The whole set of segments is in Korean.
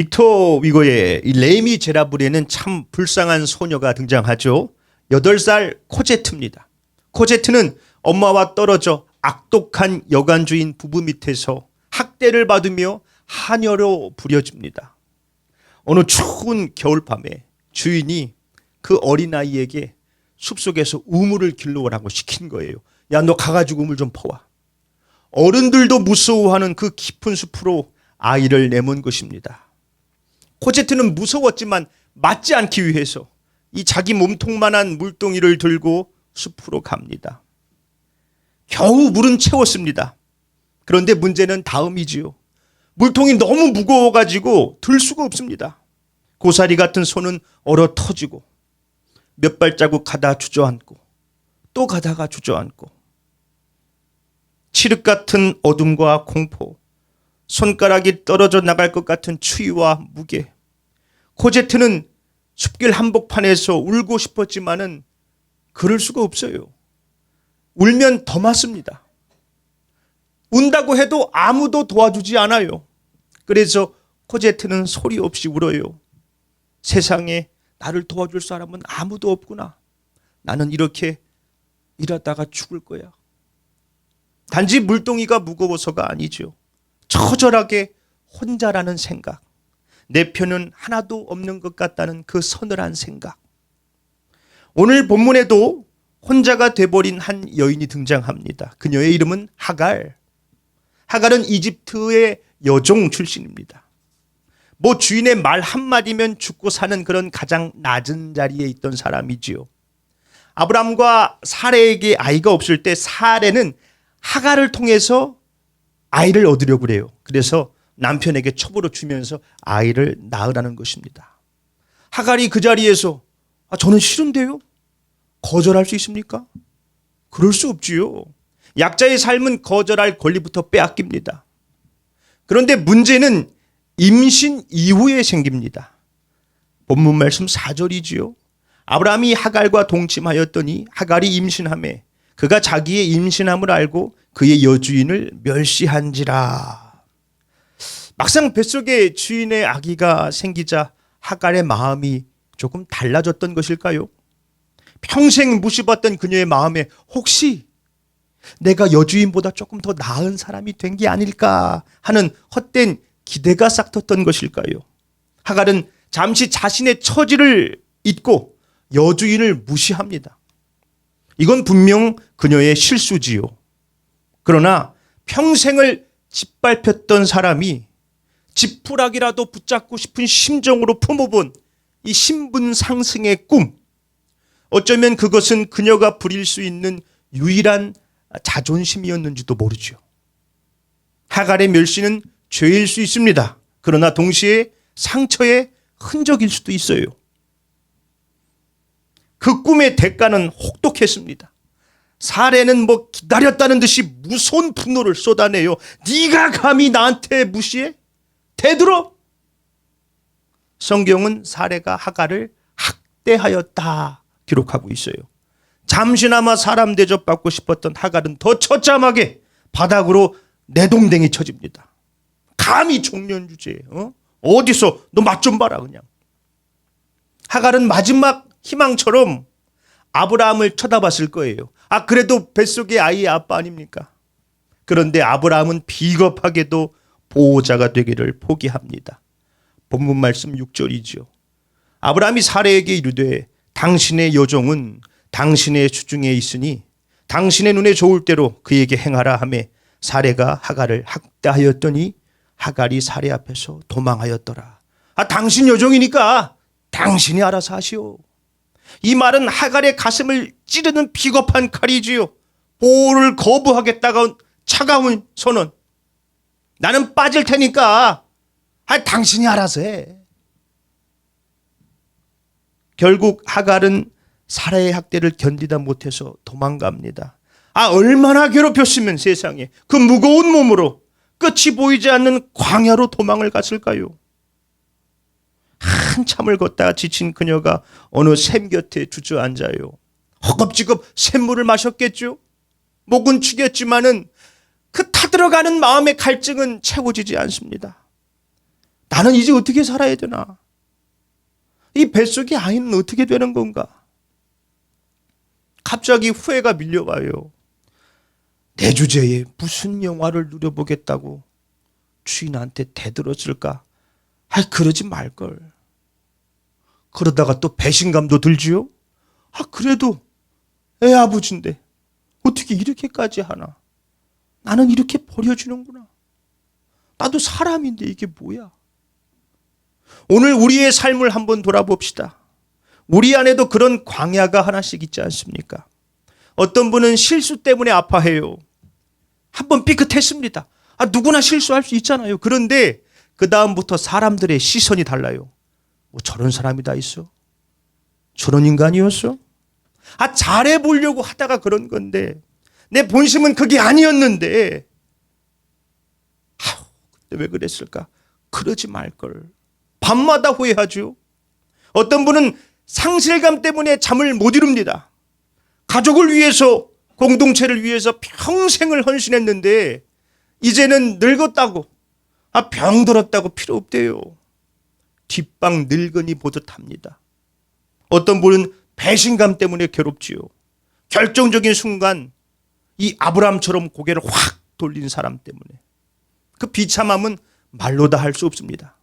빅토 위고의 이 레미 제라블에는 참 불쌍한 소녀가 등장하죠. 8살 코제트입니다. 코제트는 엄마와 떨어져 악독한 여관주인 부부 밑에서 학대를 받으며 하녀로 부려집니다. 어느 추운 겨울밤에 주인이 그 어린아이에게 숲속에서 우물을 길러오라고 시킨 거예요. 야, 너 가가지고 우물 좀 퍼와. 어른들도 무서워하는 그 깊은 숲으로 아이를 내몬 것입니다. 코제트는 무서웠지만 맞지 않기 위해서 이 자기 몸통만한 물동이를 들고 숲으로 갑니다. 겨우 물은 채웠습니다. 그런데 문제는 다음이지요. 물통이 너무 무거워가지고 들 수가 없습니다. 고사리 같은 손은 얼어 터지고 몇 발자국 가다 주저앉고 또 가다가 주저앉고 칠흑 같은 어둠과 공포 손가락이 떨어져 나갈 것 같은 추위와 무게 코제트는 숲길 한복판에서 울고 싶었지만은 그럴 수가 없어요. 울면 더 맞습니다. 운다고 해도 아무도 도와주지 않아요. 그래서 코제트는 소리 없이 울어요. 세상에 나를 도와줄 사람은 아무도 없구나. 나는 이렇게 일하다가 죽을 거야. 단지 물동이가 무거워서가 아니죠. 처절하게 혼자라는 생각. 내 편은 하나도 없는 것 같다는 그 서늘한 생각. 오늘 본문에도 혼자가 돼버린 한 여인이 등장합니다. 그녀의 이름은 하갈. 하갈은 이집트의 여종 출신입니다. 뭐 주인의 말 한마디면 죽고 사는 그런 가장 낮은 자리에 있던 사람이지요. 아브람과 사레에게 아이가 없을 때 사레는 하갈을 통해서 아이를 얻으려고 그래요. 그래서 남편에게 첩으로 주면서 아이를 낳으라는 것입니다. 하갈이 그 자리에서 아, 저는 싫은데요? 거절할 수 있습니까? 그럴 수 없지요. 약자의 삶은 거절할 권리부터 빼앗깁니다. 그런데 문제는 임신 이후에 생깁니다. 본문 말씀 4절이지요. 아브라함이 하갈과 동침하였더니 하갈이 임신함에 그가 자기의 임신함을 알고 그의 여주인을 멸시한지라. 막상 뱃속에 주인의 아기가 생기자 하갈의 마음이 조금 달라졌던 것일까요? 평생 무시받던 그녀의 마음에 혹시 내가 여주인보다 조금 더 나은 사람이 된 게 아닐까 하는 헛된 기대가 싹텄던 것일까요? 하갈은 잠시 자신의 처지를 잊고 여주인을 무시합니다. 이건 분명 그녀의 실수지요. 그러나 평생을 짓밟혔던 사람이 지푸라기라도 붙잡고 싶은 심정으로 품어본 이 신분 상승의 꿈. 어쩌면 그것은 그녀가 부릴 수 있는 유일한 자존심이었는지도 모르죠. 하갈의 멸시는 죄일 수 있습니다. 그러나 동시에 상처의 흔적일 수도 있어요. 그 꿈의 대가는 혹독했습니다. 사례는 뭐 기다렸다는 듯이 무서운 분노를 쏟아내요. 네가 감히 나한테 무시해? 대들어? 성경은 사례가 하갈을 학대하였다 기록하고 있어요. 잠시나마 사람 대접받고 싶었던 하갈은 더 처참하게 바닥으로 내동댕이 쳐집니다. 감히 종년 주제에 어? 어디서 너 맛 좀 봐라 그냥. 하갈은 마지막 희망처럼 아브라함을 쳐다봤을 거예요. 아 그래도 뱃속의 아이의 아빠 아닙니까? 그런데 아브라함은 비겁하게도 보호자가 되기를 포기합니다. 본문 말씀 6절이지요. 아브라함이 사례에게 이르되 당신의 여종은 당신의 주중에 있으니 당신의 눈에 좋을 대로 그에게 행하라 하매 사례가 하갈을 학대하였더니 하갈이 사례 앞에서 도망하였더라. 아 당신 여종이니까 당신이 알아서 하시오. 이 말은 하갈의 가슴을 찌르는 비겁한 칼이지요. 보호를 거부하겠다가 차가운 선언. 나는 빠질 테니까 아, 당신이 알아서 해. 결국 하갈은 사라의 학대를 견디다 못해서 도망갑니다. 아 얼마나 괴롭혔으면 세상에 그 무거운 몸으로 끝이 보이지 않는 광야로 도망을 갔을까요? 한참을 걷다가 지친 그녀가 어느 샘 곁에 주저앉아요. 허겁지겁 샘물을 마셨겠죠. 목은 축였지만은 그 타들어가는 마음의 갈증은 채워지지 않습니다. 나는 이제 어떻게 살아야 되나? 이 뱃속의 아이는 어떻게 되는 건가? 갑자기 후회가 밀려와요. 내 주제에 무슨 영화를 누려보겠다고 주인한테 대들었을까? 아, 그러지 말걸. 그러다가 또 배신감도 들지요? 아, 그래도 애 아버지인데 어떻게 이렇게까지 하나? 나는 이렇게 버려지는구나. 나도 사람인데 이게 뭐야? 오늘 우리의 삶을 한번 돌아봅시다. 우리 안에도 그런 광야가 하나씩 있지 않습니까? 어떤 분은 실수 때문에 아파해요. 한번 삐끗했습니다. 아, 누구나 실수할 수 있잖아요. 그런데 그다음부터 사람들의 시선이 달라요. 뭐 저런 사람이 다 있어? 저런 인간이었어? 아, 잘해보려고 하다가 그런 건데, 내 본심은 그게 아니었는데, 아우, 그때 왜 그랬을까? 그러지 말걸. 밤마다 후회하죠. 어떤 분은 상실감 때문에 잠을 못 이룹니다. 가족을 위해서, 공동체를 위해서 평생을 헌신했는데, 이제는 늙었다고, 아, 병들었다고 필요 없대요. 뒷방 늙은이 보듯 합니다. 어떤 분은 배신감 때문에 괴롭지요. 결정적인 순간 이 아브람처럼 고개를 확 돌린 사람 때문에 그 비참함은 말로 다 할 수 없습니다.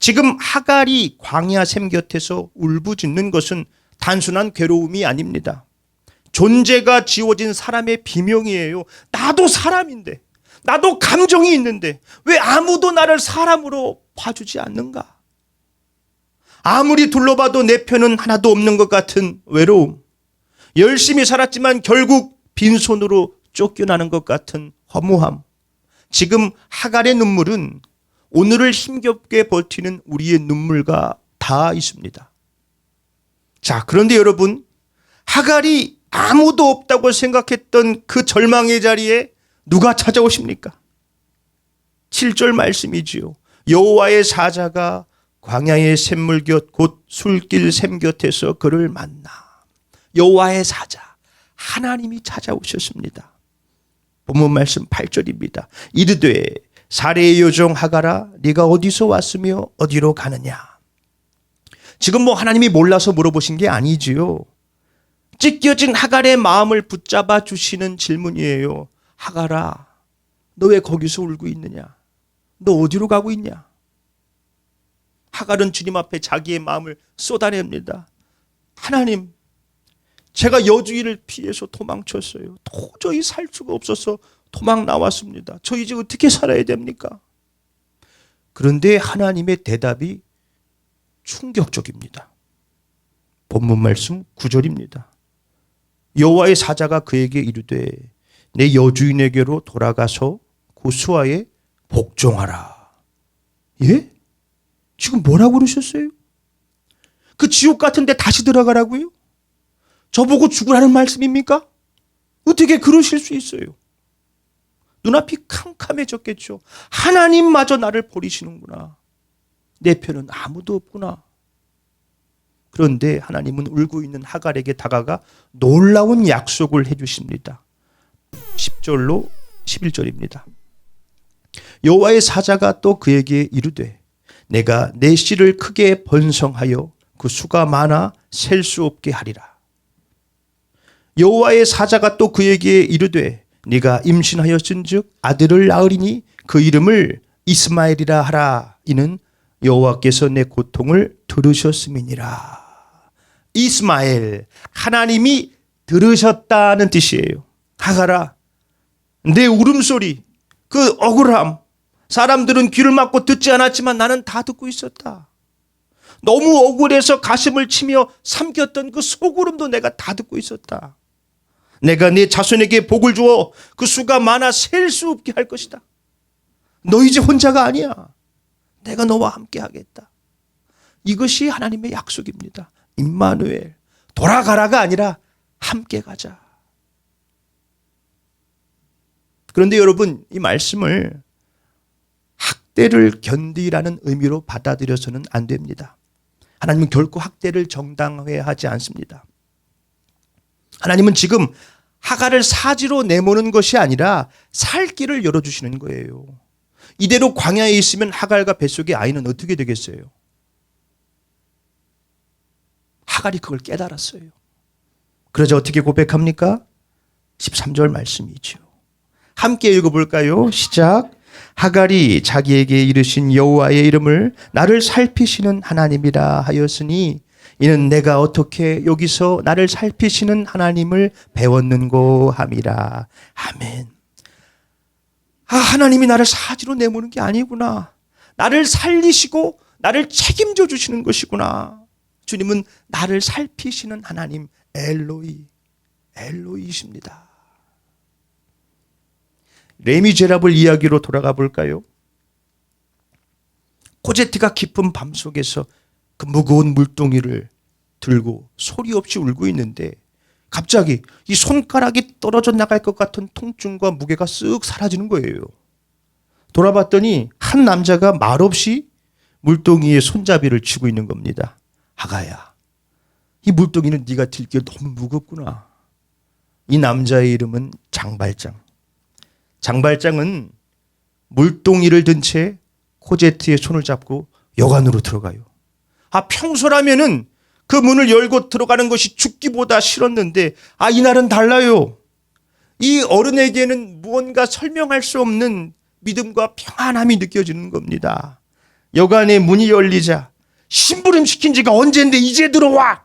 지금 하갈이 광야 샘 곁에서 울부짖는 것은 단순한 괴로움이 아닙니다. 존재가 지워진 사람의 비명이에요. 나도 사람인데, 나도 감정이 있는데, 왜 아무도 나를 사람으로 봐주지 않는가? 아무리 둘러봐도 내 편은 하나도 없는 것 같은 외로움. 열심히 살았지만 결국 빈손으로 쫓겨나는 것 같은 허무함. 지금 하갈의 눈물은 오늘을 힘겹게 버티는 우리의 눈물과 다 있습니다. 자, 그런데 여러분, 하갈이 아무도 없다고 생각했던 그 절망의 자리에 누가 찾아오십니까? 7절 말씀이지요. 여호와의 사자가 광야의 샘물 곁 곧 술길 샘 곁에서 그를 만나 여호와의 사자 하나님이 찾아오셨습니다. 본문 말씀 8절입니다. 이르되 사례의 요정 하가라 네가 어디서 왔으며 어디로 가느냐. 지금 뭐 하나님이 몰라서 물어보신 게 아니지요. 찢겨진 하갈의 마음을 붙잡아 주시는 질문이에요. 하갈아 너 왜 거기서 울고 있느냐? 너 어디로 가고 있냐? 하갈은 주님 앞에 자기의 마음을 쏟아냅니다. 하나님, 제가 여주인을 피해서 도망쳤어요. 도저히 살 수가 없어서 도망 나왔습니다. 저 이제 어떻게 살아야 됩니까? 그런데 하나님의 대답이 충격적입니다. 본문 말씀 9절입니다. 여호와의 사자가 그에게 이르되 내 여주인에게로 돌아가서 그 수하에 복종하라. 예? 지금 뭐라고 그러셨어요? 그 지옥 같은 데 다시 들어가라고요? 저보고 죽으라는 말씀입니까? 어떻게 그러실 수 있어요? 눈앞이 캄캄해졌겠죠. 하나님마저 나를 버리시는구나. 내 편은 아무도 없구나. 그런데 하나님은 울고 있는 하갈에게 다가가 놀라운 약속을 해주십니다. 10절로 11절입니다. 여호와의 사자가 또 그에게 이르되 내가 내 씨를 크게 번성하여 그 수가 많아 셀 수 없게 하리라. 여호와의 사자가 또 그에게 이르되 네가 임신하였은즉 아들을 낳으리니 그 이름을 이스마엘이라 하라. 이는 여호와께서 내 고통을 들으셨음이니라. 이스마엘 하나님이 들으셨다는 뜻이에요. 하가라 내 울음소리 그 억울함 사람들은 귀를 막고 듣지 않았지만 나는 다 듣고 있었다. 너무 억울해서 가슴을 치며 삼켰던 그 소구름도 내가 다 듣고 있었다. 내가 네 자손에게 복을 주어 그 수가 많아 셀 수 없게 할 것이다. 너 이제 혼자가 아니야. 내가 너와 함께 하겠다. 이것이 하나님의 약속입니다. 임마누엘. 돌아가라가 아니라 함께 가자. 그런데 여러분, 이 말씀을 학대를 견디라는 의미로 받아들여서는 안 됩니다. 하나님은 결코 학대를 정당화하지 않습니다. 하나님은 지금 하가를 사지로 내모는 것이 아니라 살 길을 열어주시는 거예요. 이대로 광야에 있으면 하갈과 뱃속의 아이는 어떻게 되겠어요? 하갈이 그걸 깨달았어요. 그러자 어떻게 고백합니까? 13절 말씀이죠. 함께 읽어볼까요? 시작. 하갈이 자기에게 이르신 여호와의 이름을 나를 살피시는 하나님이라 하였으니 이는 내가 어떻게 여기서 나를 살피시는 하나님을 배웠는고 함이라. 아멘. 아, 하나님이 나를 사지로 내모는 게 아니구나. 나를 살리시고 나를 책임져 주시는 것이구나. 주님은 나를 살피시는 하나님 엘로이 엘로이십니다. 레미제라블 이야기로 돌아가 볼까요? 코제트가 깊은 밤 속에서 그 무거운 물동이를 들고 소리 없이 울고 있는데 갑자기 이 손가락이 떨어져 나갈 것 같은 통증과 무게가 쓱 사라지는 거예요. 돌아봤더니 한 남자가 말없이 물동이에 손잡이를 쥐고 있는 겁니다. 아가야, 이 물동이는 네가 들기에 너무 무겁구나. 이 남자의 이름은 장발장. 장발장은 물동이를 든 채 코제트의 손을 잡고 여관으로 들어가요. 아 평소라면은 그 문을 열고 들어가는 것이 죽기보다 싫었는데 아 이날은 달라요. 이 어른에게는 무언가 설명할 수 없는 믿음과 평안함이 느껴지는 겁니다. 여관의 문이 열리자 심부름 시킨 지가 언젠데 이제 들어와.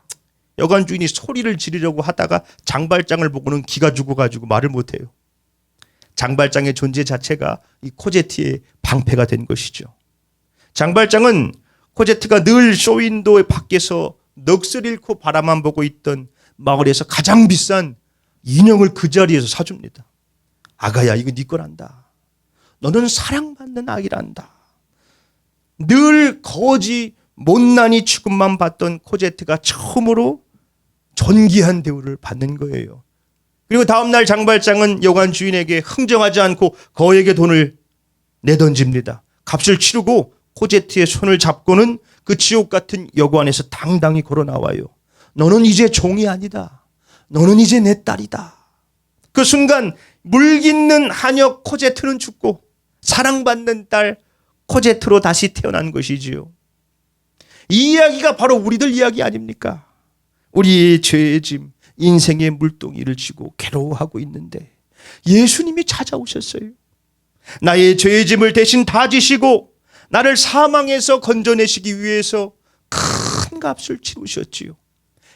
여관 주인이 소리를 지르려고 하다가 장발장을 보고는 기가 죽어가지고 말을 못해요. 장발장의 존재 자체가 이 코제트의 방패가 된 것이죠. 장발장은 코제트가 늘 쇼윈도의 밖에서 넋을 잃고 바라만 보고 있던 마을에서 가장 비싼 인형을 그 자리에서 사줍니다. 아가야 이거 네 거란다. 너는 사랑받는 아이란다. 늘 거지 못난이 취급만 받던 코제트가 처음으로 존귀한 대우를 받는 거예요. 그리고 다음날 장발장은 여관 주인에게 흥정하지 않고 거에게 돈을 내던집니다. 값을 치르고 코제트의 손을 잡고는 그 지옥 같은 여관에서 당당히 걸어 나와요. 너는 이제 종이 아니다. 너는 이제 내 딸이다. 그 순간 물깃는 한역 코제트는 죽고 사랑받는 딸 코제트로 다시 태어난 것이지요. 이 이야기가 바로 우리들 이야기 아닙니까? 우리의 죄의 짐, 인생의 물동이를 쥐고 괴로워하고 있는데 예수님이 찾아오셨어요. 나의 죄의 짐을 대신 다 지시고 나를 사망에서 건져내시기 위해서 큰 값을 치르셨지요.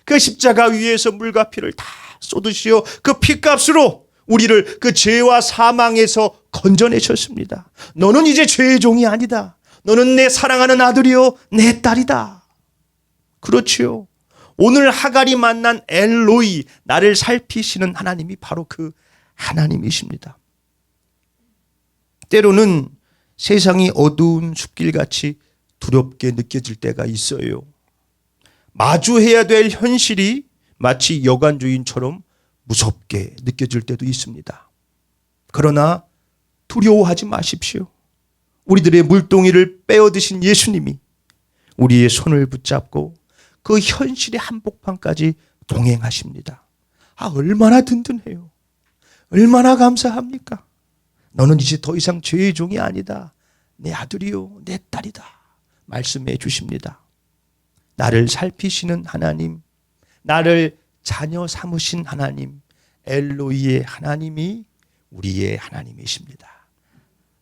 그 십자가 위에서 물과 피를 다 쏟으시어 그 피값으로 우리를 그 죄와 사망에서 건져내셨습니다. 너는 이제 죄의 종이 아니다. 너는 내 사랑하는 아들이요, 내 딸이다. 그렇지요. 오늘 하갈이 만난 엘로이, 나를 살피시는 하나님이 바로 그 하나님이십니다. 때로는 세상이 어두운 숲길같이 두렵게 느껴질 때가 있어요. 마주해야 될 현실이 마치 여관주인처럼 무섭게 느껴질 때도 있습니다. 그러나 두려워하지 마십시오. 우리들의 물동이를 빼어드신 예수님이 우리의 손을 붙잡고 그 현실의 한복판까지 동행하십니다. 아, 얼마나 든든해요. 얼마나 감사합니까? 너는 이제 더 이상 죄의 종이 아니다. 내 아들이요, 내 딸이다. 말씀해 주십니다. 나를 살피시는 하나님, 나를 자녀 삼으신 하나님, 엘로이의 하나님이 우리의 하나님이십니다.